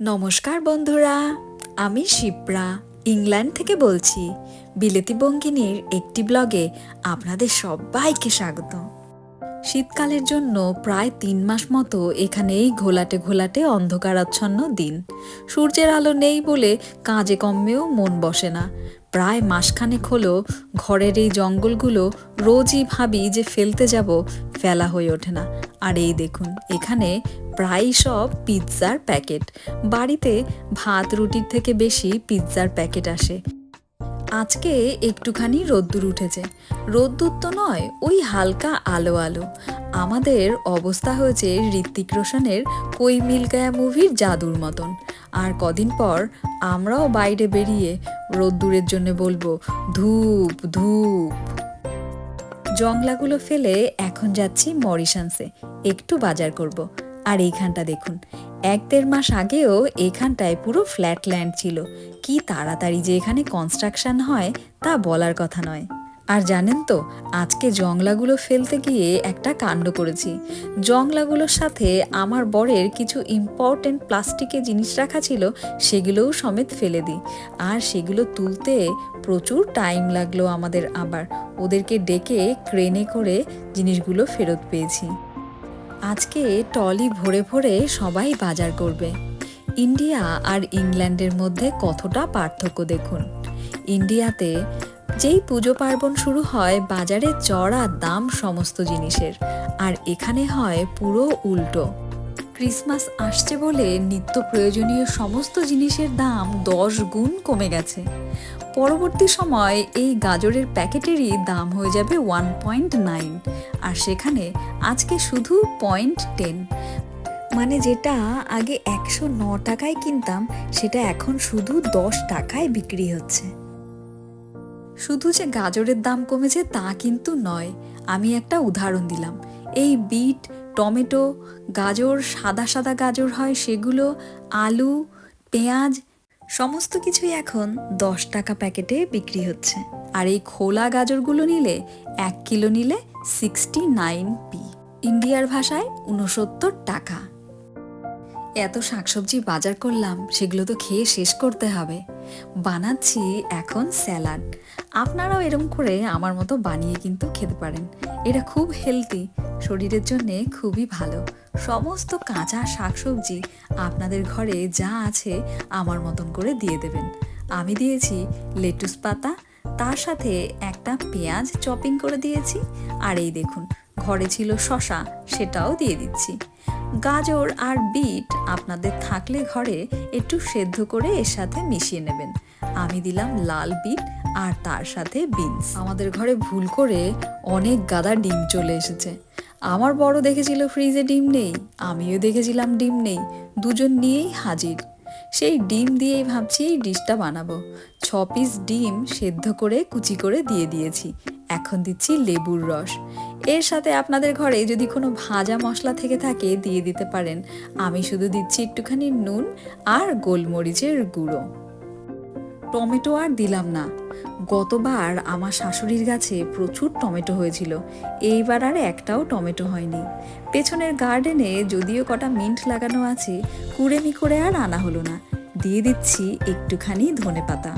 নমস্কার বন্ধুরা, আমি শিপ্রা, ইংল্যান্ড থেকে বলছি, বিলেতি বঙ্গিনীর একটি ব্লগে আপনাদের সবাইকে স্বাগত। শীতকালের জন্য প্রায় তিন মাস মতো এখানেই ঘোলাটে ঘোলাটে অন্ধকারাচ্ছন্ন দিন। সূর্যের আলো নেই বলে কাজে কম্মেও মন বসে না। প্রায় মাসখানেক হলো ঘরের এই জঙ্গলগুলো রোজই ভাবি যে ফেলতে যাব, ফেলা হয়ে ওঠে না। আর এই দেখুন, এখানে প্রায় সব পিৎজার প্যাকেট। বাড়িতে ভাত রুটির থেকে বেশি পিৎজার প্যাকেট আসে। আজকে একটুখানি রোদ্দুর উঠেছে। রোদ্দুর তো নয়, ওই হালকা আলো আলো। আমাদের অবস্থা হয়েছে ঋত্বিক রোশনের কই মিল গায়া মুভির জাদুর মতন। আর কদিন পর আমরাও বাইরে বেরিয়ে রোদ্দুরের জন্য বলব, ধূপ ধূপ। জংলাগুলো ফেলে এখন যাচ্ছি মরিশানসে। একটু বাজার করব। আর এইখানটা দেখুন। এক দেড় মাস আগেও এখানটায় পুরো ফ্ল্যাট ল্যান্ড ছিল। কি তাড়াতাড়ি যে এখানে কনস্ট্রাকশন হয়, তা বলার কথা নয়। আর জানেন তো, আজকে জংলাগুলো ফেলতে গিয়ে একটা কাণ্ড করেছি। জংলাগুলোর সাথে আমার বরের কিছু ইম্পর্টেন্ট প্লাস্টিকের জিনিস রাখা ছিল, সেগুলোও সমেত ফেলে দিই। আর সেগুলো তুলতে প্রচুর টাইম লাগল আমাদের আবার। ওদেরকে ডেকে ক্রেনে করে জিনিসগুলো ফেরত পেয়েছি। আজকে টলি ভরে ভরে সবাই বাজার করবে। ইন্ডিয়া আর ইংল্যান্ডের মধ্যে কতটা পার্থক্য দেখুন। ইন্ডিয়াতে যেই পুজো পার্বণ শুরু হয়, বাজারে চড়া দাম সমস্ত জিনিসের, আর এখানে হয় পুরো উল্টো। ক্রিসমাস আসছে বলে নিত্য প্রয়োজনীয় সমস্ত জিনিসের দাম দশ গুণ কমে গেছে। পরবর্তী সময় এই গাজরের প্যাকেটেরই দাম হয়ে যাবে ওয়ান পয়েন্ট নাইন আর সেখানে আজকে শুধু পয়েন্ট টেন মানে যেটা আগে একশো ন টাকায় কিনতাম, সেটা এখন শুধু দশ টাকায় বিক্রি হচ্ছে। শুধু যে গাজরের দাম কমেছে তা কিন্তু নয়, আমি একটা উদাহরণ দিলাম। এই বিট, টমেটো, গাজর, সাদা সাদা গাজর হয় সেগুলো, আলু, পেঁয়াজ সমস্ত কিছুই এখন দশ টাকা প্যাকেটে বিক্রি হচ্ছে। আর এই খোলা গাজরগুলো নিলে এক কিলো নিলে সিক্সটি নাইন পি। ইন্ডিয়ার ভাষায় উনসত্তর টাকা। এত শাকসবজি বাজার করলাম, সেগুলো তো খেয়ে শেষ করতে হবে। বানাচ্ছি এখন স্যালাড। আপনারাও এরম করে আমার মতো বানিয়ে কিন্তু খেতে পারেন। এটা খুব হেলদি শরীরের জন্য খুবই ভালো। সমস্ত কাঁচা শাকসবজি আপনাদের ঘরে যা আছে আমার মতন করে দিয়ে দেবেন। আমি দিয়েছি লেটুস পাতা, তার সাথে একটা পেঁয়াজ চপিং করে দিয়েছি। আর এই দেখুন, ঘরে ছিল শশা, সেটাও দিয়ে দিচ্ছি। গাজর আর বিট আপনাদের থাকলে ঘরে একটু সেদ্ধ করে এর সাথে মিশিয়ে নেবেন। আমি দিলাম লাল বিট আর তার সাথে বিনস। আমাদের ঘরে ভুল করে অনেক গাদা ডিম চলে এসেছে। আমার বড় দেখেছিল ফ্রিজে ডিম নেই, আমিও দেখেছিলাম ডিম নেই, দুজন নিয়েই হাজির। সেই ডিম দিয়েই ভাবছি এই ডিশটা বানাবো। ছ পিস ডিম সেদ্ধ করে, কুচি করে দিয়ে দিয়েছি। এখন দিচ্ছি লেবুর রস। এর সাথে আপনাদের ঘরে যদি কোনো ভাজা মশলা থেকে থাকে, দিয়ে দিতে পারেন। আমি শুধু দিচ্ছি একটুখানি নুন আর গোলমরিচের গুঁড়ো। টমেটো আর দিলাম না। গতবার আমার শাশুড়ির গাছে প্রচুর টমেটো হয়েছিল। এইবার আর একটাও টমেটো হয়নি। পেছনের গার্ডেনে যদিও কটা মিন্ট লাগানো আছে, কুড়েমি করে আর আনা হলো না। দিয়ে দিচ্ছি একটুখানি ধনে পাতা।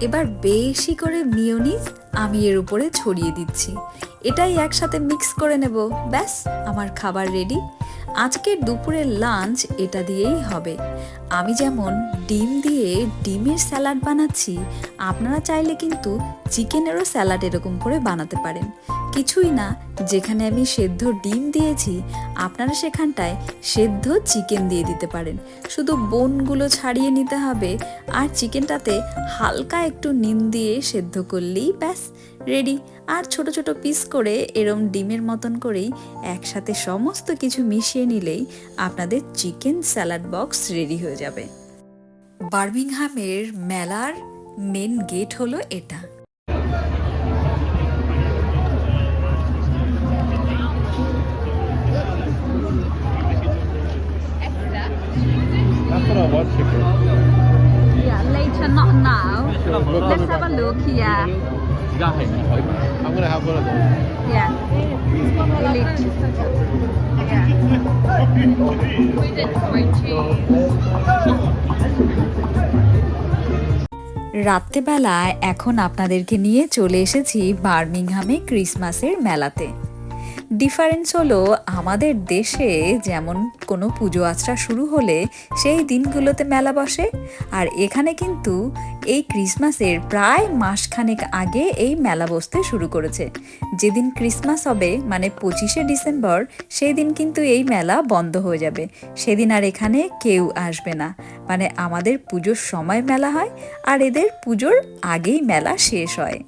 এবার বেশি করে মিওনিজ আমি এর উপরে ছড়িয়ে দিচ্ছি। এটাই একসাথে মিক্স করে নেব। ব্যাস, আমার খাবার রেডি। আজকের দুপুরের লাঞ্চ এটা দিয়েই হবে। আমি যেমন ডিম দিয়ে ডিমের স্যালাড বানাচ্ছি, আপনারা চাইলে কিন্তু চিকেনেরও স্যালাড এরকম করে বানাতে পারেন। কিছুই না, যেখানে আমি সেদ্ধ ডিম দিয়েছি, আপনারা সেখানটায় সেদ্ধ চিকেন দিয়ে দিতে পারেন। শুধু বোনগুলো ছাড়িয়ে নিতে হবে, আর চিকেনটাতে হালকা একটু নিম দিয়ে সেদ্ধ করলেই ব্যাস, রেডি। আর ছোট ছোট পিস করে এরম ডিমের মতন করেই একসাথে সমস্ত কিছু মিশিয়ে নিলেই আপনাদের চিকেন স্যালাড বক্স রেডি হয়ে যাবে। বার্মিংহামের মেলার মেন গেট হলো এটা Yeah, later, not now. Let's have a look here. I'm gonna have one of those. Yeah. Elite. রাত্রেবেলায় এখন আপনাদেরকে নিয়ে চলে এসেছি বার্মিংহামে ক্রিসমাসের মেলাতে। ডিফারেন্স হলো আমাদের দেশে যেমন কোনো পুজো আচরা শুরু হলে সেই দিনগুলোতে মেলা বসে, আর এখানে কিন্তু এই ক্রিসমাসের প্রায় মাসখানেক আগে এই মেলা বসতে শুরু করেছে। যেদিন ক্রিসমাস হবে মানে পঁচিশে ডিসেম্বর সেই দিন কিন্তু এই মেলা বন্ধ হয়ে যাবে। সেদিন আর এখানে কেউ আসবে না। মানে আমাদের পুজোর সময় মেলা হয়, আর এদের পুজোর আগেই মেলা শেষ হয়।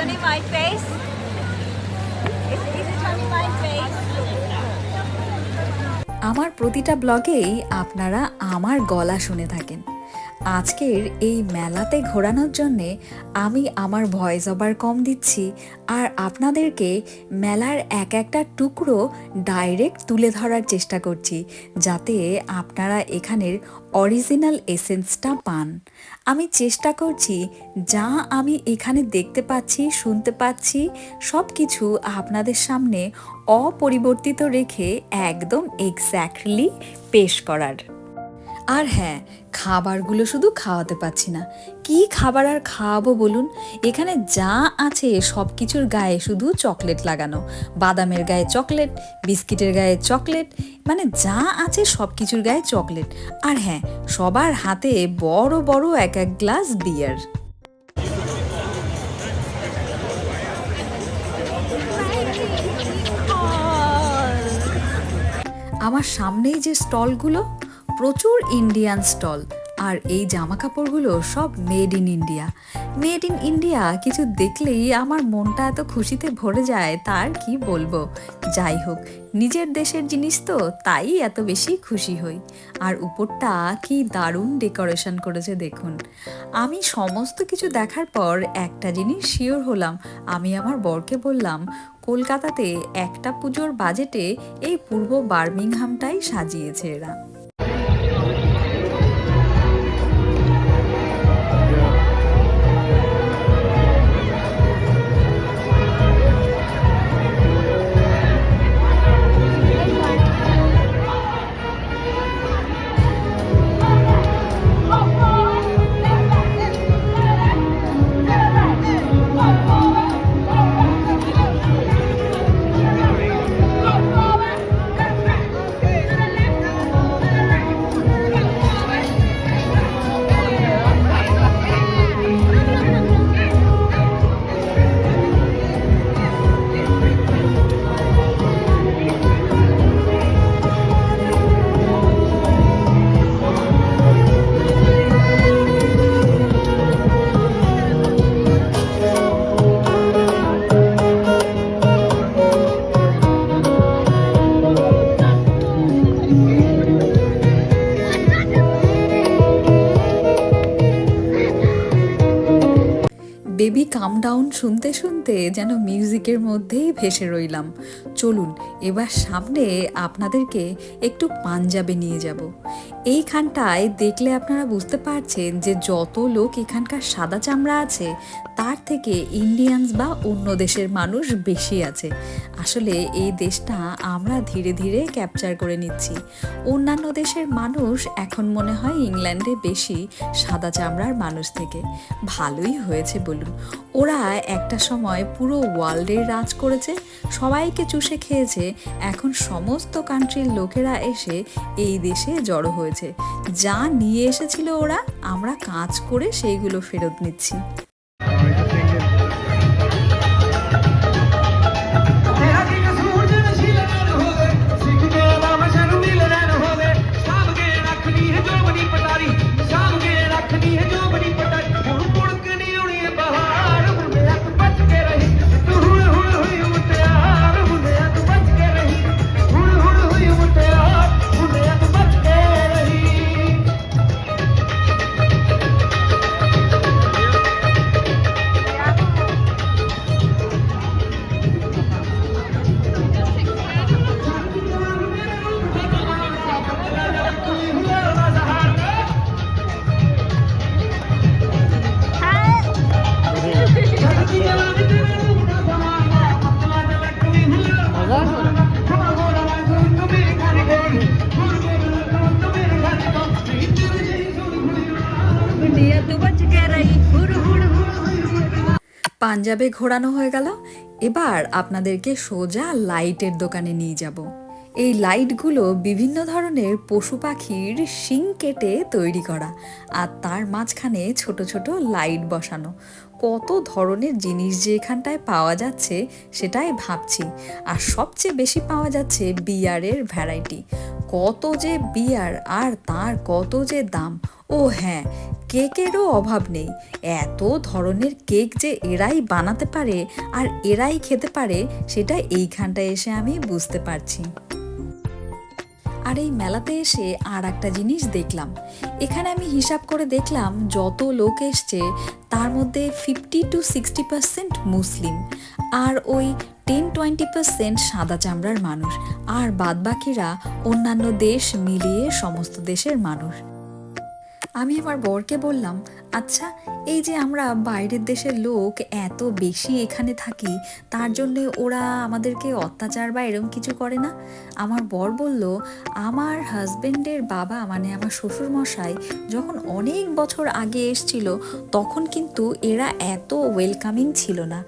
Only my face. My face? আমার প্রতিটা ব্লগেই আপনারা আমার গলা শুনে থাকেন আজকের এই মেলাতে ঘোরানোর জন্যে আমি আমার ভয়েস ওভার কম দিচ্ছি আর আপনাদেরকে মেলার এক একটা টুকরো ডাইরেক্ট তুলে ধরার চেষ্টা করছি, যাতে আপনারা এখানের অরিজিনাল এসেন্সটা পান আমি চেষ্টা করছি, যা আমি এখানে দেখতে পাচ্ছি, শুনতে পাচ্ছি সব কিছু আপনাদের সামনে অপরিবর্তিত রেখে একদম এক্স্যাক্টলি পেশ করার। আর হ্যাঁ খাবারগুলো শুধু খাওয়াতে পাচ্ছি না। কি খাবার আর খাওয়াবো বলুন? এখানে যা আছে সব কিছুর গায়ে শুধু চকলেট লাগানো। বাদামের গায়ে চকলেট, বিস্কিটের গায়ে চকলেট মানে যা আছে সব কিছুর গায়ে চকলেট। আর হ্যাঁ সবার হাতে বড় বড় এক এক গ্লাস বিয়ার। আমার সামনেই যে স্টলগুলো প্রচুর ইন্ডিয়ান স্টল আর এই জামা কাপড়গুলো সব made in India made in India কিছু দেখলেই আমার মনটা এত খুশিতে ভরে যায়, তার কি বলব? যাই হোক, নিজের দেশের জিনিস তো তাই এত বেশি খুশি হই। আর উপরটা কি দারুণ ডেকোরেশন করেছে দেখুন। আমি সমস্ত কিছু দেখার পর একটা জিনিস শিওর হলাম। আমি আমার বরকে বললাম, কলকাতাতে একটা পুজোর বাজেটে এই পূর্ব বার্মিংহামটাই সাজিয়েছে এরা। বেবি কাম ডাউন শুনতে শুনতে যেন মিউজিকের মধ্যেই ভেসে রইলাম। চলুন, এবার সামনে আপনাদেরকে একটু পাঞ্জাবে নিয়ে যাব। এইখানটায় দেখলে আপনারা বুঝতে পারছেন যে যত লোক এখানকার সাদা চামড়া আছে তার থেকে ইন্ডিয়ানস বা অন্য দেশের মানুষ বেশি আছে। আসলে এই দেশটা আমরা ধীরে ধীরে ক্যাপচার করে নিচ্ছি। অন্যান্য দেশের মানুষ এখন মনে হয় ইংল্যান্ডে বেশি সাদা চামড়ার মানুষ থেকে। ভালোই হয়েছে বলুন। ওরা একটা সময় পুরো ওয়ার্ল্ডের রাজ করেছে, সবাইকে চুষে খেয়েছে। এখন সমস্ত কান্ট্রির লোকেরা এসে এই দেশে জড়ো হয়েছে। যা নিয়ে এসেছিল ওরা, আমরা কাজ করে সেইগুলো ফেরত নিচ্ছি। পাঞ্জাবে ঘোরানো হয়ে গেল। এবার আপনাদেরকে সোজা লাইটের দোকানে নিয়ে যাব। এই লাইটগুলো বিভিন্ন ধরনের পশু পাখির শিং কেটে তৈরি করা, আর তার মাঝখানে ছোট ছোট লাইট বসানো। কত ধরনের জিনিস যে এখানটায় পাওয়া যাচ্ছে সেটাই ভাবছি। আর সবচেয়ে বেশি পাওয়া যাচ্ছে বিয়ারের ভ্যারাইটি। কত যে বিয়ার আর তার কত যে দাম। ও হ্যাঁ কেকেরও অভাব নেই। এত ধরনের কেক যে এরাই বানাতে পারে আর এরাই খেতে পারে, সেটা এইখানটায় এসে আমি বুঝতে পারছি। আর এই মেলাতে এসে আর একটা জিনিস দেখলাম। এখানে আমি হিসাব করে দেখলাম, যত লোক এসছে, তার মধ্যে fifty to sixty percent Muslim আর ওই টেন টোয়েন্টি পার্সেন্ট সাদা চামড়ার মানুষ। আর বাদবাকিরা অন্যান্য দেশ মিলিয়ে সমস্ত দেশের মানুষ। আমি আমার বরকে বললাম আচ্ছা এই যে আমরা বাইরের দেশের লোক এত বেশি এখানে থাকি, তার জন্য ওরা আমাদেরকে অত্যাচার বা এরম কিছু করে না? আমার বর বলল, আমার হাজবেন্ডের বাবা মানে আমার শ্বশুর মশাই যখন অনেক বছর আগে এসছিল, তখন কিন্তু এরা এত ওয়েলকামিং ছিল না।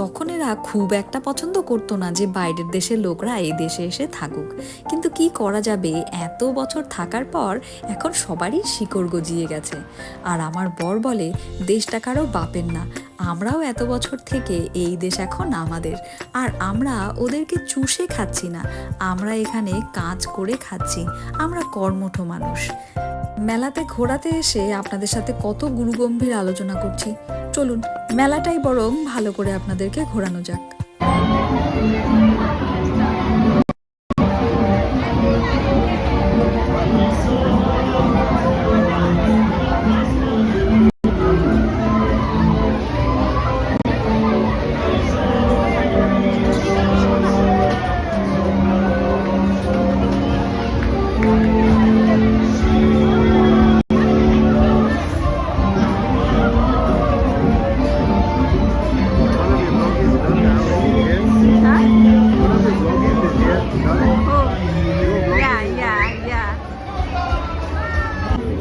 তখন এরা খুব একটা পছন্দ করতো না যে বাইরের দেশের লোকরা এই দেশে এসে থাকুক। কিন্তু কি করা যাবে? এত বছর থাকার পর এখন সবারই শিকড় গজিয়ে গেছে। আর আমার বর বলে, দেশটা কারও বাপের না। আমরাও এত বছর থেকে এই দেশ এখন আমাদের। আর আমরা ওদেরকে চুষে খাচ্ছি না। আমরা এখানে কাজ করে খাচ্ছি। আমরা কর্মঠ মানুষ। মেলাতে ঘোরাতে এসে আপনাদের সাথে কত গুরুগম্ভীর আলোচনা করছি। চলুন মেলাটাই বরং ভালো করে আপনাদেরকে ঘোরানো যাক।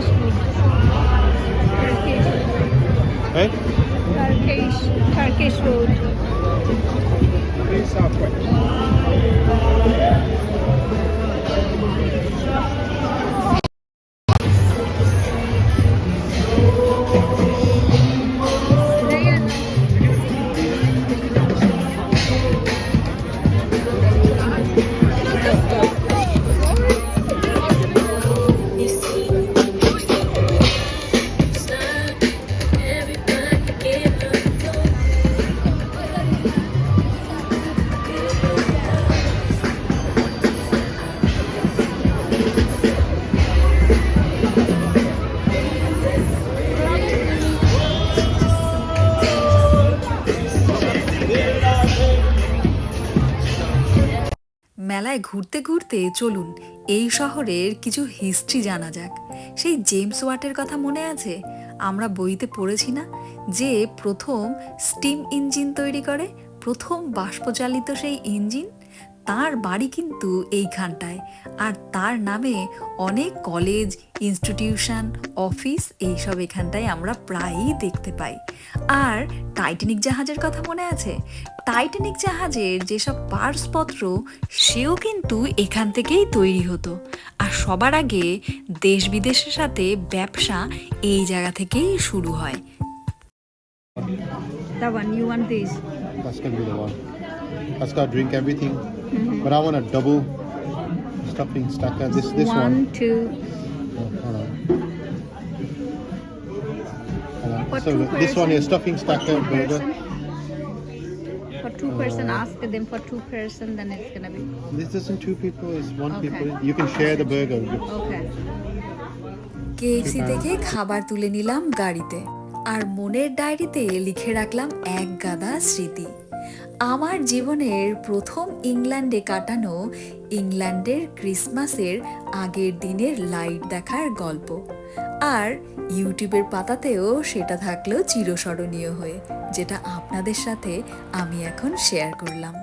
Turkish Turkish. Eh? Turkish Turkish road. Turkish. মেলায় ঘুরতে ঘুরতে চলুন, এই শহরের কিছু হিস্ট্রি জানা যাক। সেই জেমস ওয়াটের কথা মনে আছে? আমরা বইতে পড়েছি না যে প্রথম স্টিম ইঞ্জিন তৈরি করে, প্রথম বাষ্পচালিত সেই ইঞ্জিন তার বাড়ি কিন্তু এইখানটায়। আর তার নামে অনেক কলেজ ইনস্টিটিউশন অফিস এইসব এখানটায় আমরা প্রায়ই দেখতে পাই। আর টাইটানিক জাহাজের কথা মনে আছে? টাইটানিক জাহাজের যেসব পার্সপত্র সেও কিন্তু এখান থেকেই তৈরি হতো। আর সবার আগে দেশ বিদেশের সাথে ব্যবসা এই জায়গা থেকেই শুরু হয়। That one, you want this? That's gonna be the one. That's got drink everything. But I want a double stuffing stacker. This this one. one, two. Oh, hold on. Hold on. For So two this one person. is stuffing For stacker two burger. person. For two person, ask them for two person, then it's gonna be This isn't two people, it's one Okay. people. You can share the burger. okay. KFC থেকে খাবার তুলে নিলাম গাড়িতে আর মনের ডায়েরিতে লিখে রাখলাম এক গাদা স্মৃতি আমার জীবনের প্রথম ইংল্যান্ডে কাটানো ইংল্যান্ডের ক্রিসমাসের আগের দিনের লাইট দেখার গল্প। আর ইউটিউবের পাতাতেও সেটা থাকল চিরস্মরণীয় হয়ে, যেটা আপনাদের সাথে আমি এখন শেয়ার করলাম।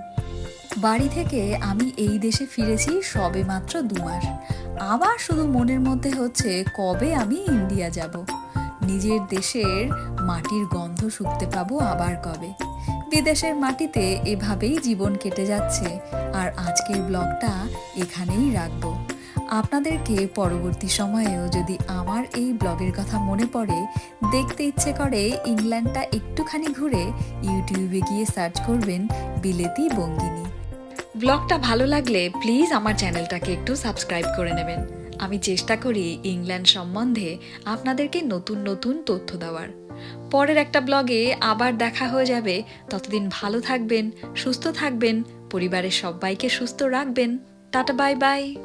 বাড়ি থেকে আমি এই দেশে ফিরেছি সবে মাত্র দু মাস। আবার শুধু মনের মধ্যে হচ্ছে, কবে আমি ইন্ডিয়া যাব? নিজের দেশের মাটির গন্ধ শুকতে পাবো আবার কবে? বিদেশের মাটিতে এভাবেই জীবন কেটে যাচ্ছে। আর আজকের ব্লগটা এখানেই রাখব। আপনাদেরকে পরবর্তী সময়েও যদি আমার এই ব্লগের কথা মনে পড়ে, দেখতে ইচ্ছে করে ইংল্যান্ডটা একটুখানি ঘুরে ইউটিউবে গিয়ে সার্চ করবেন বিলেতি বঙ্গিনী। ব্লগটা ভালো লাগলে প্লিজ আমার চ্যানেলটাকে একটু সাবস্ক্রাইব করে নেবেন। আমি চেষ্টা করি ইংল্যান্ড সম্বন্ধে আপনাদেরকে নতুন নতুন তথ্য দেওয়ার। পরের একটা ব্লগে আবার দেখা হয়ে যাবে। ততদিন ভালো থাকবেন, সুস্থ থাকবেন, পরিবারের সবাইকে সুস্থ রাখবেন। Tata, bye bye.